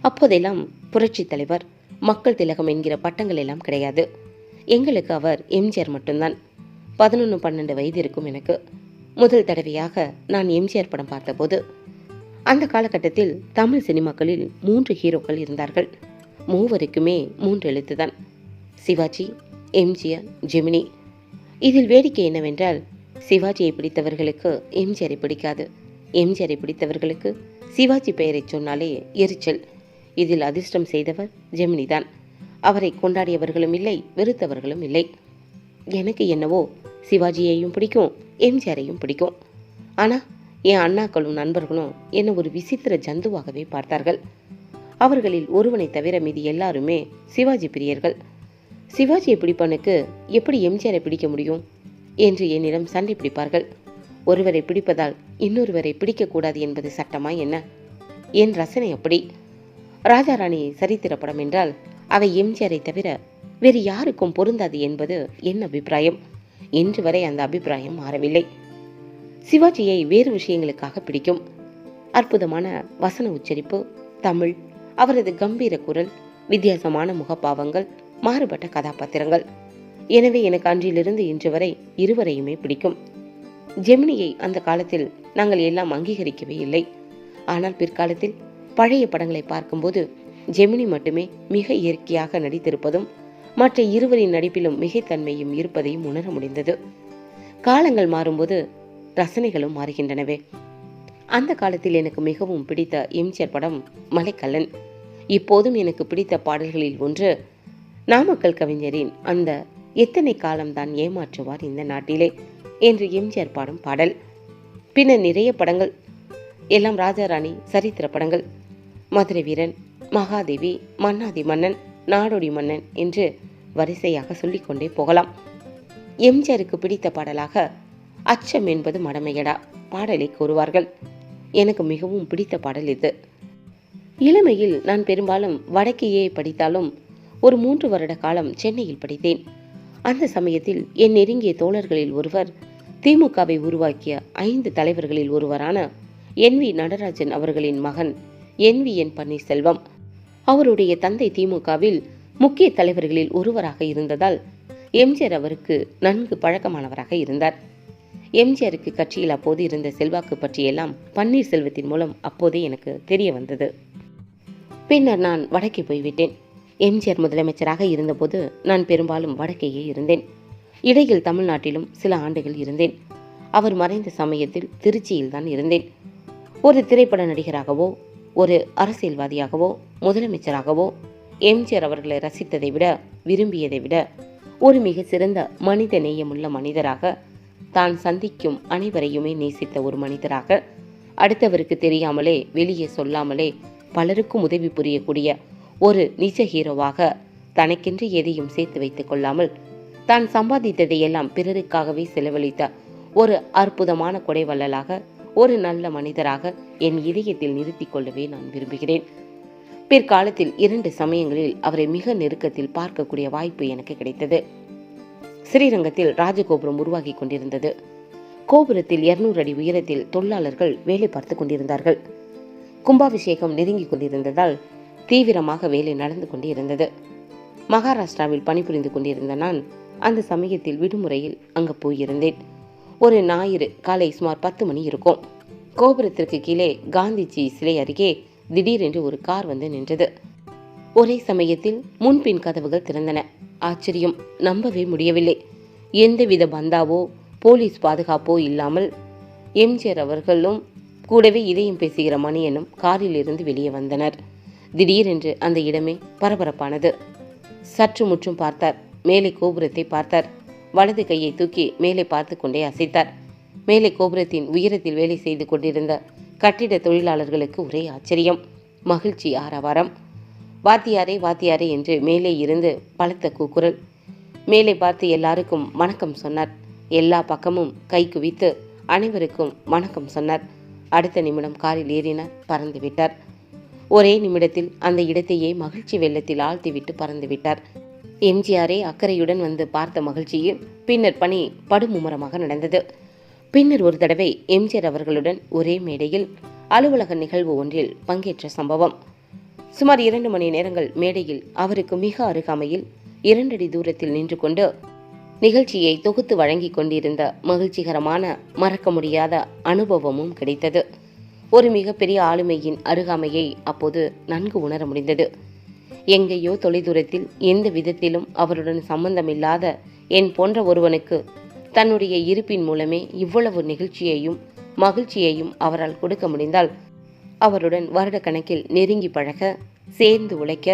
அப்போதெல்லாம் புரட்சி தலைவர் மக்கள் திலகம் என்கிற பட்டங்கள் எல்லாம் கிடையாது. எங்களுக்கு அவர் எம்ஜிஆர் மட்டும்தான். பதினொன்று பன்னெண்டு வயது இருக்கும் எனக்கு. முதல் தடவையாக நான் எம்ஜிஆர் படம் பார்த்தபோது அந்த காலகட்டத்தில் தமிழ் சினிமாக்களில் மூன்று ஹீரோக்கள் இருந்தார்கள். மூவருக்குமே மூன்று எழுத்துதான். சிவாஜி எம்ஜிஆர் ஜெமினி. இதில் வேடிக்கை என்னவென்றால் சிவாஜியை பிடித்தவர்களுக்கு எம்ஜிஆரை பிடிக்காது. எம்ஜிஆரை பிடித்தவர்களுக்கு சிவாஜி பெயரை சொன்னாலே எரிச்சல். இதில் அதிர்ஷ்டம் செய்தவர் ஜெமினி தான் அவரை கொண்டாடியவர்களும் இல்லை வெறுத்தவர்களும் இல்லை. எனக்கு என்னவோ சிவாஜியையும் பிடிக்கும் எம்ஜிஆரையும் பிடிக்கும். ஆனால் என் அண்ணாக்களும் நண்பர்களும் என்னை ஒரு விசித்திர ஜந்துவாகவே பார்த்தார்கள். அவர்களில் ஒருவனை தவிர மீதி எல்லாருமே சிவாஜி பிரியர்கள். சிவாஜியை பிடிப்பவனுக்கு எப்படி எம்ஜிஆரை பிடிக்க முடியும்? என்று என்னிடம் சண்டை பிடிப்பார்கள். ஒருவரை பிடிப்பதால் இன்னொருவரை பிடிக்கக்கூடாது என்பது சட்டமா என்ன? என் ரசனை அப்படி. ராஜாராணி சரித்திர படம் என்றால் அவை எம்ஜிஆரை தவிர வேறு யாருக்கும் பொருந்தாது என்பது என் அபிப்பிராயம். இன்று வரை அந்த அபிப்பிராயம் மாறவில்லை. சிவாஜியை வேறு விஷயங்களுக்காக பிடிக்கும். அற்புதமான வசன உச்சரிப்பு தமிழ் அவரது கம்பீர குரல் வித்தியாசமான முகப்பாவங்கள் மாறுபட்ட கதாபாத்திரங்கள். எனவே எனக்கு அன்றிலிருந்து இன்று வரை இருவரையுமே பிடிக்கும். ஜெமினியை அந்த காலத்தில் நாங்கள் எல்லாம் அங்கீகரிக்கவே இல்லை. ஆனால் பிற்காலத்தில் பழைய படங்களை பார்க்கும்போது ஜெமினி மட்டுமே மிக இயற்கையாக நடித்திருப்பதும் மற்ற இருவரின் நடிப்பிலும் மிகைத்தன்மையும் இருப்பதையும் உணர முடிந்தது. காலங்கள் மாறும்போது ரசனைகளும் மாறுகின்றனவே. அந்த காலத்தில் எனக்கு மிகவும் பிடித்த எம்ஜிஆர் படம் மலைக்கல்லன். இப்போதும் எனக்கு பிடித்த பாடல்களில் ஒன்று நாமக்கல் கவிஞரின் அந்த எத்தனை காலம்தான் ஏமாற்றுவார் இந்த நாட்டிலே என்று எம்ஜிஆர் பாடும் பாடல். பின்னர் நிறைய படங்கள் எல்லாம் ராஜாராணி சரித்திர படங்கள் மதுரை வீரன் மகாதேவி மன்னாதி மன்னன் நாடோடி மன்னன் என்று வரிசையாக சொல்லிக்கொண்டே போகலாம். எம்ஜிஆருக்கு பிடித்த பாடலாக அச்சம் என்பது மடமையடா பாடலை கூறுவார்கள். எனக்கு மிகவும் பிடித்த பாடல் இது. இளமையில் நான் பெரும்பாலும் வடக்கையே படித்தாலும் ஒரு மூன்று வருட காலம் சென்னையில் படித்தேன். அந்த சமயத்தில் என் நெருங்கிய தோழர்களில் ஒருவர் திமுகவை உருவாக்கிய ஐந்து தலைவர்களில் ஒருவரான என் வி நடராஜன் அவர்களின் மகன் என் வி என் பன்னீர்செல்வம். அவருடைய தந்தை திமுகவில் முக்கிய தலைவர்களில் ஒருவராக இருந்ததால் எம்ஜிஆர் அவருக்கு நன்கு பழக்கமானவராக இருந்தார். எம்ஜிஆருக்கு கட்சியில் அப்போது இருந்த செல்வாக்கு பற்றியெல்லாம் பன்னீர்செல்வத்தின் மூலம் அப்போதே எனக்கு தெரிய வந்தது. பின்னர் நான் வடக்கே போய்விட்டேன். எம்ஜிஆர் முதலமைச்சராக இருந்தபோது நான் பெரும்பாலும் வடக்கேயே இருந்தேன். இடையில் தமிழ்நாட்டிலும் சில ஆண்டுகள் இருந்தேன். அவர் மறைந்த சமயத்தில் திருச்சியில் தான் இருந்தேன். ஒரு திரைப்பட நடிகராகவோ ஒரு அரசியல்வாதியாகவோ முதலமைச்சராகவோ எம்ஜிஆர் அவர்களை ரசித்ததை விட விரும்பியதை விட ஒரு மிக சிறந்த மனித நேயமுள்ள மனிதராக தான் சந்திக்கும் அனைவரையுமே நேசித்த ஒரு மனிதராக அடுத்தவருக்கு தெரியாமலே வெளியே சொல்லாமலே பலருக்கும் உதவி புரியக்கூடிய ஒரு நிஜ ஹீரோவாக தனக்கென்று எதையும் சேர்த்து வைத்துக் கொள்ளாமல் தான் சம்பாதித்ததையெல்லாம் பிறருக்காகவே செலவழித்த ஒரு அற்புதமான கொடைவள்ளலாக ஒரு நல்ல மனிதராக என் இதயத்தில் நிறுத்திக் கொள்ளவே நான் விரும்புகிறேன். பிற்காலத்தில் இரண்டு சமயங்களில் அவரை மிக நெருக்கத்தில் பார்க்கக்கூடிய வாய்ப்பு எனக்கு கிடைத்தது. ஸ்ரீரங்கத்தில் ராஜகோபுரம் உருவாகி கொண்டிருந்தது. கோபுரத்தில் இருநூறு அடி உயரத்தில் தொழிலாளர்கள் வேலை பார்த்து கொண்டிருந்தார்கள். கும்பாபிஷேகம் நெருங்கிக் கொண்டிருந்ததால் தீவிரமாக வேலை நடந்து கொண்டிருந்தது மகாராஷ்டிராவில் பணிபுரிந்து கொண்டிருந்த நான் அந்த சமயத்தில் விடுமுறையில் அங்கு போயிருந்தேன். ஒரு ஞாயிறு காலை சுமார் பத்து மணி இருக்கும். கோபுரத்திற்கு கீழே காந்திஜி சிலை அருகே திடீரென்று ஒரு கார் வந்து நின்றது. ஒரே சமயத்தில் முன்பின் கதவுகள் திறந்தன. ஆச்சரியம். நம்பவே முடியவில்லை. எந்தவித பந்தாவோ போலீஸ் பாதுகாப்போ இல்லாமல் எம்ஜிஆர் அவர்களும் கூடவே இதயம் பேசுகிற மணியனும் காரில் இருந்து வெளியே வந்தனர். திடீரென்று அந்த இடமே பரபரப்பானது. சற்று முற்றும் பார்த்தார். மேலே கோபுரத்தை பார்த்தார். வலது கையை தூக்கி மேலே பார்த்து கொண்டே அசைத்தார். மேலே கோபுரத்தின் உயரத்தில் வேலை செய்து கொண்டிருந்த கட்டிட தொழிலாளர்களுக்கு ஒரே ஆச்சரியம். மகிழ்ச்சி ஆரவாரம். வாத்தியாரே வாத்தியாரே என்று மேலே இருந்து பலத்த கூக்குரல். மேலே பார்த்து எல்லாருக்கும் வணக்கம் சொன்னார். எல்லா பக்கமும் கை குவித்து அனைவருக்கும் வணக்கம் சொன்னார். அடுத்த நிமிடம் காரில் ஏறினார் பறந்து விட்டார். ஒரே நிமிடத்தில் அந்த இடத்தையே மகிழ்ச்சி வெள்ளத்தில் ஆழ்த்திவிட்டு பறந்துவிட்டார் எம்ஜிஆரே அக்கறையுடன் வந்து பார்த்த மகிழ்ச்சியில் பின்னர் பணி படுமும்முரமாக நடந்தது. பின்னர் ஒரு தடவை எம்ஜிஆர் அவர்களுடன் ஒரே மேடையில் அலுவலக நிகழ்வு ஒன்றில் பங்கேற்ற சம்பவம். சுமார் இரண்டு மணி நேரங்கள் மேடையில் அவருக்கு மிக அருகாமையில் இரண்டடி தூரத்தில் நின்று கொண்டு நிகழ்ச்சியை தொகுத்து வழங்கிக் கொண்டிருந்த மகிழ்ச்சிகரமான மறக்க முடியாத அனுபவமும் கிடைத்தது. ஒரு மிகப்பெரிய ஆளுமையின் அருகாமையை அப்போது நன்கு உணர முடிந்தது. எங்கேயோ தொலைதூரத்தில் எந்த விதத்திலும் அவருடன் சம்பந்தமில்லாத என் போன்ற ஒருவனுக்கு தன்னுடைய இருப்பின் மூலமே இவ்வளவு நிகழ்ச்சியையும் மகிழ்ச்சியையும் அவரால் கொடுக்க முடிந்தால் அவருடன் வருடக்கணக்கில் நெருங்கி பழக சேர்ந்து உழைக்க